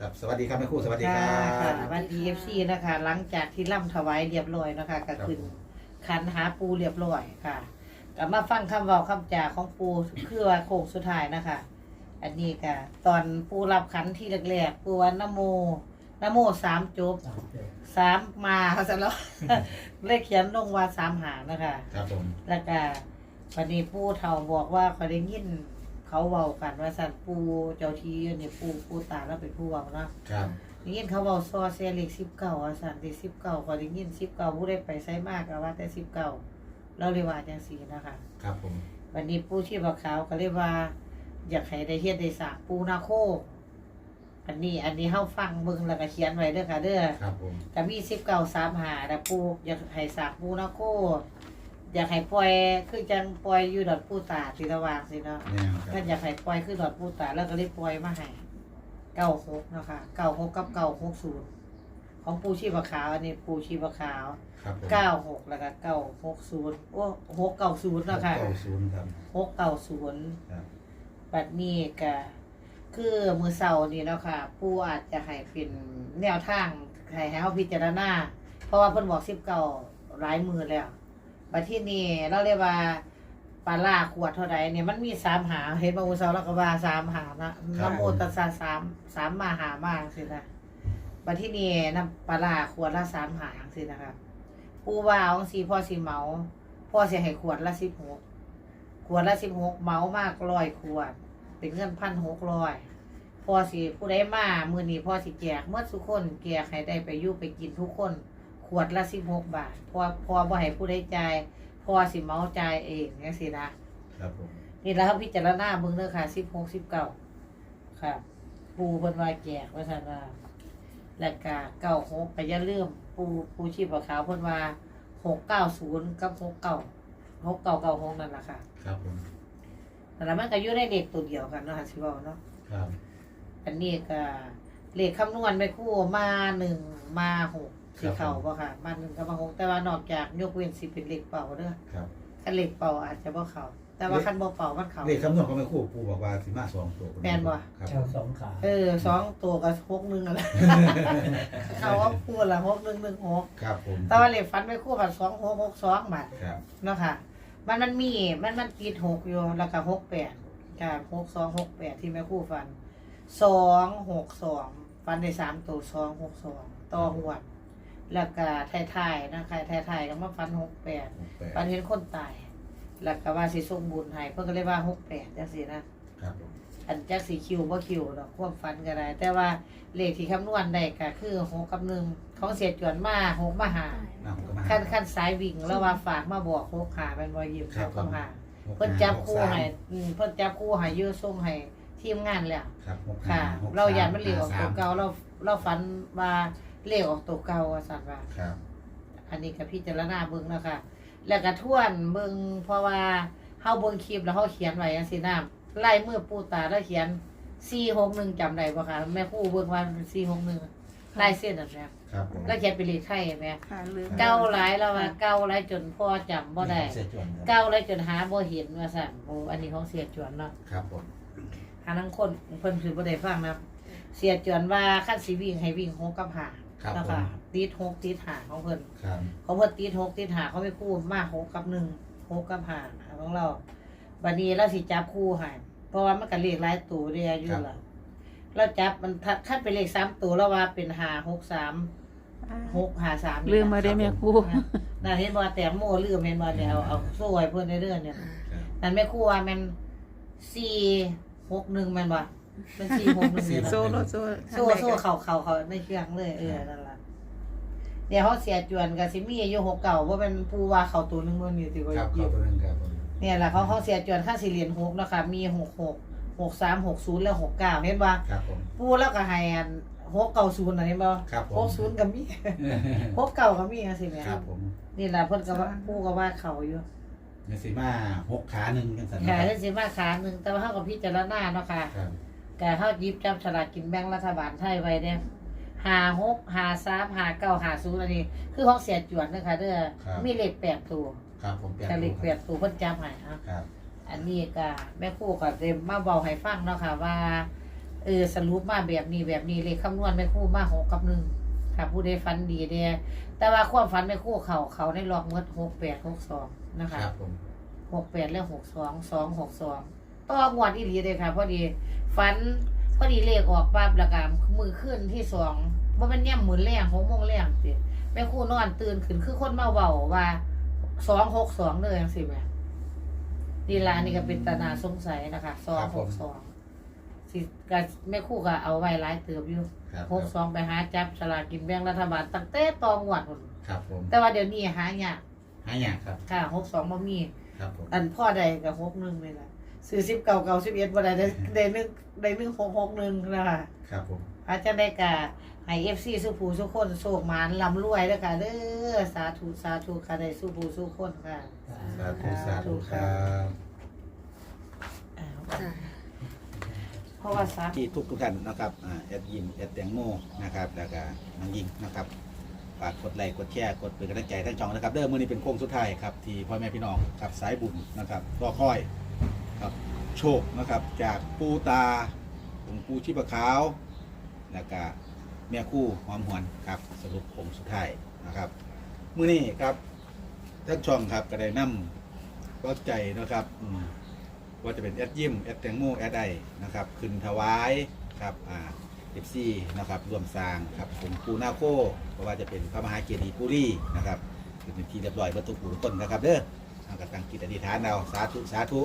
ครับสวัสดีครับแม่ครู่สวัสดีคค่ะรับค่ะวันดีเอฟซีนะคะ หลังจากที่ล่ำถวายเรียบร้อยนะคะก็ขึ้นคันหาปูเรียบร้อยค่ะกลับมาฟังคำเว้าคำจาของปูคือว่าโค้งสุดท้ายนะคะ อันนี้ก็ตอนปูรับขันที่แรกๆปูว่านโมนโมสามจบสามมาเขาจะแล้ว เลขเขียนลงว่าสามหางนะคะ ครับผมแล้วก็วันนี้ปู่เฒ่าบอกว่าเขาได้ยิน เขาเว้ากันว่าสันปู่เจ้าที่อยู่นี่ปู่ปู่ตาแล้วเป็นผู้เว้าเนาะครับ ได้ยินเขาเว้าซอเสียเลขสิบเก้าว่าสันเลขสิบเก้าเขาได้ยินสิบเก้าผู้ได้ไปใช้มากก็ว่าแต่สิบเก้าเราเลยว่าจังสีนะคะ ครับผม วันนี้ปู่ที่บักขาวก็เลยว่า อยากให้ได้เฮ็ดได้สร้างปู่นาโค อันนี้อันนี้เฮาฟังเบิ่งแล้วก็เขียนไว้เด้อค่ะเด้อ ครับผม ก็มีสิบเก้าสามหาแต่ปูอยากให้สากปูนะโค อยากให้ปล่อยคือจังปล่อยอยู่ดอดปูตาสีระวางสิเนาะเนี่ยคก็รับอยากให้ปล่อยคือดอดปูตาแล้วก็เลยปล่อยมาให้เก้าหกเนาะคะเก้าหกกับเก้าหกศูนย์ของปูชีพขาวอันนี้ปูชีพขาวครับผมเก้าหกแล้วก็เก้าหกศูนย์โอ้หกเก้าศูนย์เนาะคะเก้าศูนย์ครับหกเก้าศูนย์ ครับ บัดนี้ก็คือมือเสาร์นี่เนาะค่ะ ผู้อาจจะให้เป็นแนวทางให้ให้เขาพิจารณาเพราะว่าเพิ่นบอกสิบเก้าหลายมือแล้ว บัดที่นี่เราเรียกว่าปลาล่าขวดเท่าใดเนี่ยมันมีสามหาเห็นบ่มือเสาร์เราก็ว่าสามหานะนะโมตัสสะสามสามมาหามาสินะบัดที่นี่น้ำปลาล่าขวดละสามหาสินะคะผู้ว่าเอาสีพ่อสีเหมาพ่อสิให้ขวดละสิบหกขวดละสิบหกเมามากร้อยขวด เป็นเงินพันหกร้อยพอสิผู้ใดมามือนี้พอสิแจกเมื่อทุกคนแจกให้ได้ไปอยู่ไปกินทุกคน ขวดละสิบหกบาทพอพอบ่ให้ผู้ใดจ่ายพอสิเมาจ่ายเองเนี่ยสินะครับผมนี่แล้วพิจารณาเบิ่งเด้อค่ะสิบหกสิบเก้าค่ะปูเพิ่นว่าแจกว่าซั่นว่าแล้วก็เก้าหกก็อย่าลืมปูปูชีพขาวเพิ่นว่าหกเก้าศูนย์กับหกเก้าหกเก้าเก้าหกนั่นแหละค่ะครับผมแต่ละมันก็อยู่ในเด็กตัวเดียวกันเนาะค่ะสิเว้าเนาะครับ อันนี้ก็เลขคำนวณไปคู่มาหนึ่งมาหก สีเข่าบ่ค่ะมาหนึ่งกับมาหกแต่ว่านอกจากยกเว้นสิเป็นเลขเป่าเด้อครับคันเลขเป่าอาจจะบ่เข้าแต่ว่าคันบ่เป่ามันเข้าเลขคำนวณของแม่ครู่ปู่บอกว่าสิมาสองตัวแม่นบ่ ครับ เจ้าสองขาเออสองตัวกับหกหนึ่งอะไร เขาว่าพูดละหกหนึ่งหนึ่งหกครับผมแต่ว่าเลขฟันไปคู่กับสองหกหกสองบาทครับ เนาะค่ะ มันมันมีมันมันติดหกอยู่แล้วก็หกแปดค่ะหกสองหกแปดที่แม่คู่ฟันสองหกสองฟันได้สามตัวสองหกสองต่อหวด แล้วก็ไทายๆนะคะไทายๆก็มาฟันหกแปดหกแปดฟันเห็นคนตาย แล้วก็ว่าสิส่งบุญให้เพิ่นก็เลยว่าหกแปดจังซี่นะครับผมอันจักสีคิวบ่คิวดอกความฟันก็ได้ แต่ว่าเลขที่คำนวณได้ก็คือหกกับหนึ่งของเสียจวนมาหกมาหามาผมก็มาขั้นขั้นสายวิ่งแล้วว่าฝากมาบอกหกหาเป็นบอยยิ้มครับคำหาหกเพิ่นจับคู่หกสามให้อืมเพิ่นจับคู่ให้ยื้อส่งให้ทีมงานแล้วครับหกค่ะหกเราสอยากมันเหลวออกห้ตัวเก่าเราเราฝันว่า เหลวออกตัวเก่าว่าสั่นว่าครับ อันนี้ก็พิจารณาเบิ่งแล้วค่ะ แล้วก็ทวนเบิ่งเพราะว่าเฮาเบิ่งคลิปแล้วเฮาเขียนไว้จังซี่นะลายมือปูตาแล้วเขียน461จำได้บ่คะแม่ครูเบิ่งว่ามัน461ลายเส้นนั่นแหละครับผมแล้วเขียนเป็นเลขไทยแม่ค่ะลืม เก้าหลายแล้วว่าเก้าหลายจนพ่อจำบ่ได้ เสียจวนครับเก้าหลายจนหาบ่เห็นว่าสั่นโอ้อันนี้ของเสียจวนเนาะครับผมหาทั้งคนเพิ่นคือบ่ได้ฟังนะเสียจวนว่าคันสิวิ่งให้วิ่งหกกับหา ครับแล้วผก็มติดหกติดหาของเพิ่นครับของเพิ่นติดหกติดหาเขาไม่คู่มากหกกับหนึ่งหกกับหาของเราบัดนี้เราสิจับคู่ให้เพราะว่ามันก็เลขหลายตัวเรียอยู่ล่ะเราจับมันถ้าคันเป็นเลขสามตัวแล้วว่าเป็นหาหกสามหกหาสามนี่ลืมนะมาได้แม่ครูน่าเห็นบ่แต้มโมลืมเห็นบ่เดี๋ยวเอาเอาโซ่ไว้เพิ่นในเรื่องเนี่ยครับนั่นแม่ครูว่ามันสี่หกหนึ่งแม่นบ่ เป็นสี่หกหนึ่งเนี่ยโซ่โลโซ่โซ่โซ่เข่าเข่าเขาในเครื่องเลยเออนั่นล่ะเดี๋ยวเขาเสียจวนกับสิมีอายุหกเก่าว่าเป็นผู้ว่าเขาตัวหนึงมันอยู่ที่ว่าครับอขอยู่บคุณครับผมเนี่ยแหละเขาเขาเสียจวนค่าสี่เหรียญหกเนาะคะมีหกหกหกสามหกศูนย์แล้วหกเก้าเห็นบ่ครับผมผู้แล้วก็ให้อันหกเก้าศูนย์น่ะเห็นบ่ครับผม หกศูนย์ก็มีหกเก้าก็มีจังซี่แหม่ครับผมนี่แหละเพิ่นก็ว่าผู้ก็ว่าเขาอยู่เนสิมาหกขาหนึ่งกันสันนะค่ะคเล่รับนสิมาขาหนึ่งแต่ว่าเขากับพิจารณาเนาะค่ะ ครับ แต่เขาหยิบจับฉลากกินแบ่งรัฐบาลไทยไว้เนี่ยหาหกหาสามหาเก้าหาศูนย์อันนี้ คือของเสียจวนนะคะเด้อมีเลขแปดตัวครับผมเปลี่ยนแต่เลขแปดตัวเพิ่นจำให้อะ ครับ อันนี้ก็แม่ครู่ก็เต็มมาเบาให้ฟังเนาะค่ะว่าเอเออสรุปมาแบบนี้แบบนี้เลขคำนวณแม่ครู่มาหกกับหนึ่งค่ะผู้ใดฝันดีเด้แต่ว่าความฝันแม่ครู่เขาเขาในล็อกเมื่อหกแปดหกสองนะคะครับผมหกแปดและหกสองสองหกสอง ต่องวดอีหลีเลยค่ะ พอดีฝันพอดีเลขออกปั๊บแล้วก็มือขึ้นที่สองว่ามันย่ำมือแรงหกโมงแรงสิแม่ครู่นอนตื่นขึ้นคือคนมาเบาว่าสองหกสองเลยจังสิแม่ดีลานี่ก็เป็นตานาสงสัยนะคะสองหกสองสิก็แม่ครู่ก็เอาไว้หลายเติบอยู่ครับหกสองไปหาจับสลากกินแบ่งรัฐบาลตั้งแต่ตองวดพุ่นครับผมแต่ว่าเดี๋ยวนี้หายากหายากครับค่ะหกสองบ่มีครับผมอันพ่อใดกับหกหนึ่งเลยล่ะ ซื้อสิบเก่าเก่าสิบเอ็ดบ่ได้ได้ได้หนึ่งได้หนึ่งหกหกหนึ่งนะคะครับผมอาจจะได้กะให้เอฟซีสุภูสุคนโศกหมานลำรวยแล้วค่ะเด้อสาธุสาธุค่ะได้สุภูสุคนค่ะสาธุสาธุครับอ้าวเพราะว่าสาธุที่ทุกทุกๆท่านนะครับอ่าแอดยิมแอดแตงโมนะครับ แล้วก็น้องยิงนะครับฝากกดไลค์กดแชร์กดเป็นกำลังใจทั้งช่องนะครับเด้อมื่อนี้เป็นโค้งสุดท้ายครับที่พ่อแม่พี่น้องครับสายบุญนะครับรอคอย ครับโชคนะครับจากปูตาองค์ปูชีพขาวแล้วก็แม่คู่ความหวนครับสรุปโค้งสุดท้ายนะครับมื่อนี้ครับทั้งช่องครับก็ได้นำก็ใจนะครับว่าจะเป็นแอดยิมแอดแตงโมแอดไอนะครับขึ้นถวายครับอ่าเอฟซีนะครับรวมสร้างครับผมปูนาโคเพราะว่าจะเป็นพระมหาเจดีย์ปุรีนะครับเป็นที่เรียบร้อยประตูปูต้นนะครับเด้อเอากับตั้งจิตอธิษฐานเอาสาธุสาธุ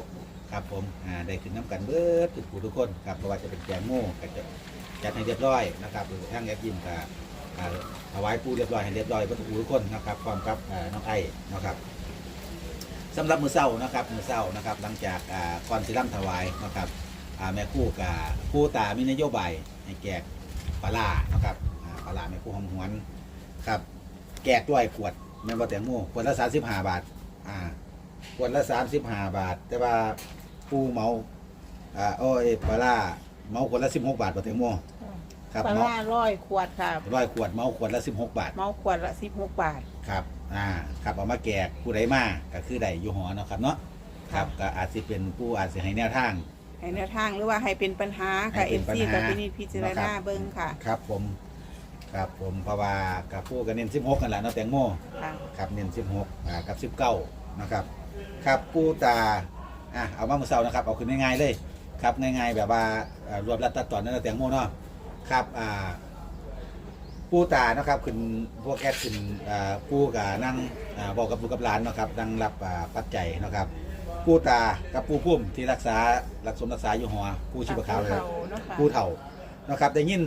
ครับผมอ่าได้ขึ้นน้ำกันเบิดทุกผู้ทุกคนครับเพราะว่าจะเป็นแกงโม่ก็จะจัดให้เรียบร้อยนะครับหรือทั้งแอดยิมกับถวายปูเรียบร้อยให้เรียบร้อยประตูปูทุกคนนะครับพร้อมกับน้องไอ้นะครับสำหรับมือเศร้านะครับมือเศร้านะครับหลังจากก่อนสิร่ำถวายนะครับแม่คู่กับผู้ตามีนโยบายให้แจกปลาร้านะครับปลาร้าแม่คู่หอมหวนครับแจกด้วยขวดแม่บ่แตงโมขวดละ35บห้าบาทอ่าขวดละ35บาท แต่ว่า ผู้เหมาอ่าโอ้ยปลาร้าเหมาขวดละ16บาทบ่แตงโมครับปลาเนาะร้าร้อยขวดค่ะ ร้อยขวดเหมาขวดละ16บาท เมาขวดละสิบหกบาท ครับ อ่า ครับเอามาแจกผู้ใดมาก็คือได้อยู่หอเนาะครับเนาะ ครับก็อาจจะเป็นผู้อาจจะให้แนวทาง ให้แนวทางหรือว่าให้เป็นปัญหาให้ค่ะเป็เอ็นมปัญซีหา กับพินิจพิจารครัณาบเบิ้งค่ะ ครับผม ครับผมเพราะว่ากับผู้กันเน้น16กันแหละเนาะแตงโม ค่ะ ครับเน้น16อ่ากับ 19 นะครับ ครับผู้ตา อะเอามาเมื่อเช้านะครับเอาขึ้นง่ายๆเลยครับง่ายๆแบบว่าเอ่อรวบรัดตัดตอนนั่นนะแตงโมเนาะครับอ่าผู้ตานะครับขึ้นพวกแอดขึ้นอ่าผู้กับนั่งอ่าบอกกับลูกกับหลานเนาะครับนั่งรับอ่าปัจจัยเนาะครับผู้ตากับผู้พุ่มที่รักษารักสมรักษาอยู่หัวผู้ชีพขาวเลยผู้เฒ่านะครับได้ยิน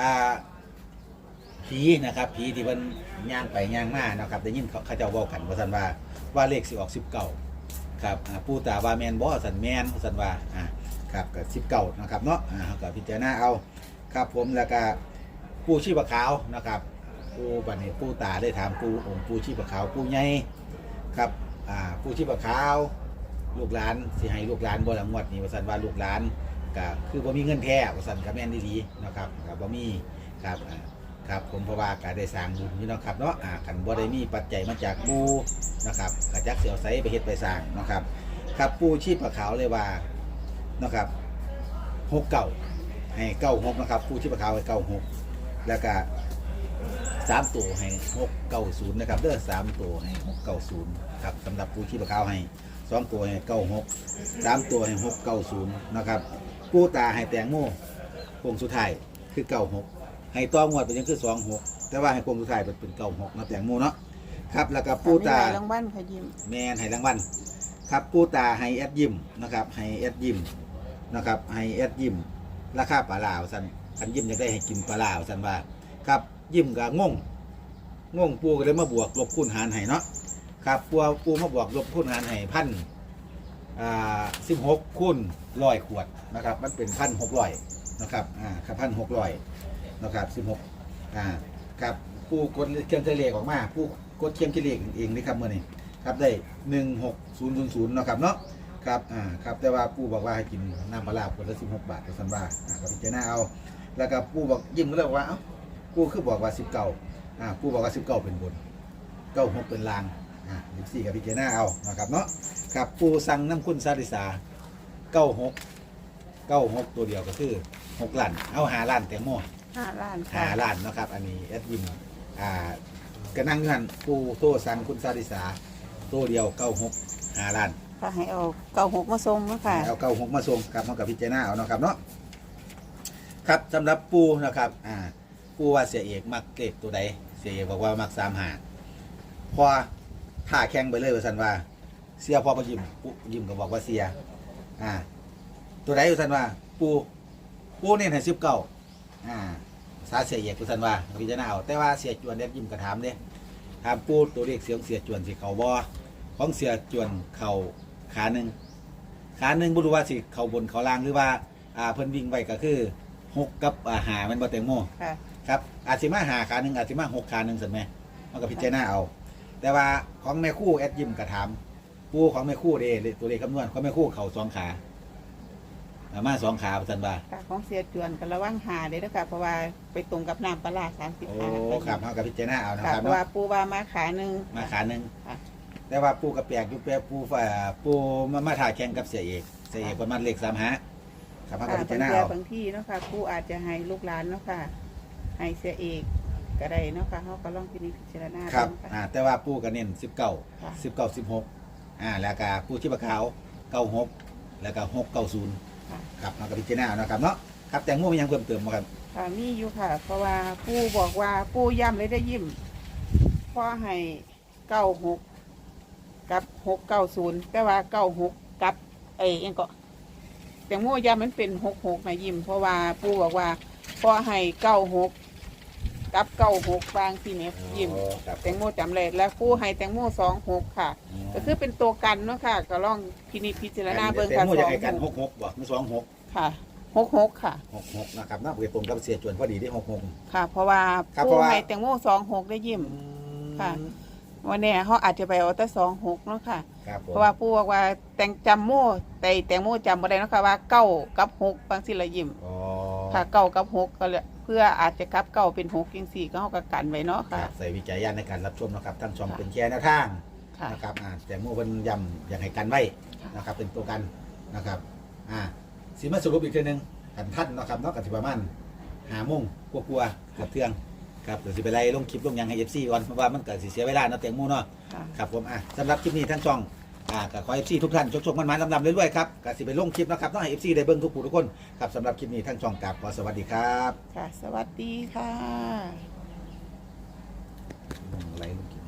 อ่าผีนะครับผีที่มันย่างไปย่างมานะครับได้ยินเขาเขาเจ้าเว่ากันว่าสันว่าว่าเลขสิออกสิบเก้า ครับอ่าผู้ตาว่าแมนบ่สันแมนสันว่าอ่าครับกับสิบเก้านะครับเนาะอ่าเขาก็พิจารณาเอาครับผมแล้วก็ผู้ชีพขาวนะครับผู้บันนี้ผู้ตาได้ถามผู้องค์ผู้ชีพขาวผู้ใหญ่ครับอ่าผู้ชีพขาวลูกหลานสิให้ลูกหลานบ่ละงวดนี่ว่าสันว่าลูกหลานก็คือบ่มีเงินแท้ว่าซั่นก็แม่นดีๆนะครับก็บ่มีครับอ่า ครับผมเพราะว่าก็ได้สร้างบุญอยู่เนาะครับเนาะอ่าคันบ่ได้มีปัจจัยมาจากปูนะครับก็จักเสิเอาไสไปเฮ็ดไปสร้างเนาะครับครับปูชีพขาวเลยว่าเนาะครับ6เก่าให้เก้าหกนะครับปูชีพขาวให้เก้าหกแล้วก็สามตัวให้หกเก้าศูนย์นะครับเด้อสามตัวให้หกเก้าศูนย์ครับสำหรับปูชีพขาวให้สองตัวให้เก้าหกสามตัวให้หกเก้าศูนย์นะครับกู้ตาให้แตงโมโค้งสุดท้ายคือเก้าหก ให้ต้องวดเป็นยังคือสองหกแต่ว่าให้โค้งสุดท้ายเป็นเป็นเก้าหกนะแตงโมเนาะครับแล้วก็ปูตาอันนี้รางวัลค่ะยิมแมนให้รางวัลครับปูตาให้แอดยิมนะครับให้แอดยิมนะครับให้แอดยิมราคาปลาลาวสันคันยิมอยากได้ให้กินปลาลาวสันว่าครับยิมก็งงงงปูก็เลยมาบวกลบคูณหารให้เนาะครับปูปูมาบวกลบคูณหารให้พันอ่าสิบหกคูณร้อยขวดนะครับ มันเป็นพันหกร้อยนะครับอ่าครับพันหกร้อย นะครับสิบหกอ่าครับผู้กดเครื่องเฉลี่ยออกมา ผู้กดเครื่องเฉลี่ยเองนี่ครับเมื่อนี้ครับได้หนึ่งหกศูนย์ศูนย์ศูนย์นะครับเนาะครับอ่าครับแต่ว่าผู้บอกว่าให้กินน้ำปลาร้าขวดละสิบหกบาทก็สันว่าอ่าก็พิจารณาเอา แล้วก็ผู้บอกยิ้มก็เลยบอกว่าเอ้าผู้คือบอกว่าสิบเก้าอ่าผู้บอกว่าสิบเก้าเป็นบนเก้าหกเป็นลางอ่าสิบสี่กับพิจารณาเอานะครับเนาะครับปูสั่งน้ำคุณซาดิสาเก้าหกเก้าหกตัวเดียวก็คือหกล้านเอาหาล้านแตงโม ห้าล้านหาค่ะล้านเนาะครับ อันนี้แอดยิมอ่ากระนั่งเงินปูโตสังคุณซาดิสาตัวเดียวเก้าหกหาล้านค่ะให้เอาเก้าหกมาส่งเนาะค่ะ เอาเก้าหกมาส่งครับมากับพิจารณาเอาเนาะครับเนาะครับสำหรับปูนะครับอ่าปูว่าเสียเอกมักเกรดตัวใดเสียเอกบอกว่ามักสามหาพอท่าแข่งไปเลยว่าสันว่า เสียพอมายิมปูยิมก็บอกว่าเสียอ่าตัวใดว่าสันว่า ปูปูเนี่ยให้สิบเก้า อ่าสาเสียเอกว่าสันว่าพิจารณาเอาแต่ว่าเสียจวนเด็กยิมก็ถามเด้ถามปูตัวเลขเสียงเสียจวนสิเขาบอของเสียจวนเขาขาหนึ่งขาหนึ่งบ่รู้ว่าสิเขาบนเขาล่างหรือว่าอ่าเพิ่นวิ่งไปก็คือหกกับอ่าหามันบ่แตงโมค่ะ ครับอาจสิมาหาขาหนึ่งอาจสิมาหกขาหนึ่งสันแม่มันก็พิจารณาเอา แต่ว่าของแม่คู่แอดยิมก็ถามผู้ของแม่คู่เด้ตัวเลขคำนวณของแม่คู่เขาสองขา อ่ามาสองขาสันว่าค่ะของเสียจวนกันระวังหาเลยนะคะเพราะว่าไปตรงกับน้ำปลาร้าสามสิบโอ้ห้าครับเฮาก็พิจารณาเอานะค่ะครับเพราะเนาะว่าปูว่ามาขาหนึ่ง มาขาหนึ่งค่ะ แต่ว่าปูกับแปลกอยู่แปลปูฝ่าปูมามาถ่ายแข่งกับเสียเอกเสียเอกประมาณเลขสามหาครับเฮาก็ค่ะพิจาบารงณาเทีเอา บางที่เนาะค่ะปูอาจจะให้ลูกหลานเนาะค่ะให้เสียเอกก็ได้เนาะค่ะเขาก็ลองพินิจพิจารณาครับดูค่ะ อ่า แต่ว่าปูก็เน้นสิบเก้าค่ะ สิบเก้าสิบหกอ่า แล้วก็ปูชีพขาวเก้าหกแล้วก็หกเก้าศูนย์ ค่ะครับมากับพิจารณาเนาะครับเนาะครับแตงโมมียังเพิ่มเติมไหมครับค่ะมีอยู่ค่ะ เพราะว่าปูบอกว่าปูย้ำเลยได้ยิ้มพอให้เก้าหกกับหกเก้าศูนย์แต่ว่าเก้าหกกับไอ้เองก็แตงโมย้ำมันเป็นหกหกนะยิ้มเพราะว่าปูบอกว่าพอให้เก้าหก กับเก้าหกบางทีเนี้ยยิ้มอ๋อครับ แตงโมจำเลยแล้วปูให้แตงโมสองหกค่ะ ก็คือเป็นตัวกันเนาะค่ะ ก็ลองพินิจพิจารณาเบิ่งแตค่ะงโมสจะองให้กันหหกกหกบ่ไม่สองหกค่ะหกหกค่ะ หกหกนะครับเนาะเปิดตรงกับเสียจวนพอดีได้หกหก ค่ะ เพราะว่าครับปูเพราะว่า ให้แตงโมสองหกได้ยิ้ม ค่ะ วันนี้เขาอาจจะไปเอาแต่สองหกเนาะค่ะ ครับผมเพราะว่าปูบอกว่าแตงจำโมแต่แตงโมจำบ่ได้เนาะค่ะว่าเก้ากับหกบางสิละยิ้ม อ๋อ ค่ะเก้ากับหกก็เลยเพื่ออาจจะกลับเก้าเป็นหกจังสี่ก็เขาก็กันไว้เนาะครัค่ะบใส่วิจัยญาณในการรับชมนะครับทั้งช่องค่ะ เป็นแชร์แนวทางค่ะ นะครับอ่าแตงโมเป็นย้ำอยากให้กันไว้ค่ะ นะครับเป็นตัวกันนะครับอ่าสิมาสรุปอีกทีหนึงกันท่านเนาะครับเนาะกันสิประมาณหาโมงกลัวๆเกือบเที่ยงครับเดี๋ยวสิไปไล่ลงคลิปลงหยังให้เอฟซีก่อนเพราะว่ามันเกิดสิเสียเวลาเนาะแตงโมเนาะ ค่ะ ครับผมอะสำหรับคลิปนี้ทั้งช่อง อ่าก็ขอเอฟซีทุกท่านชกๆมันๆลำๆเรื่อยๆครับก็สิไปลงคลิปนะครับต้องให้เอฟซีได้เบิ่งทุกผู้ทุกคนครับสำหรับคลิปนี้ทั้งช่องกับขอสวัสดีครับค่ะ สวัสดีค่ะอืมไหลล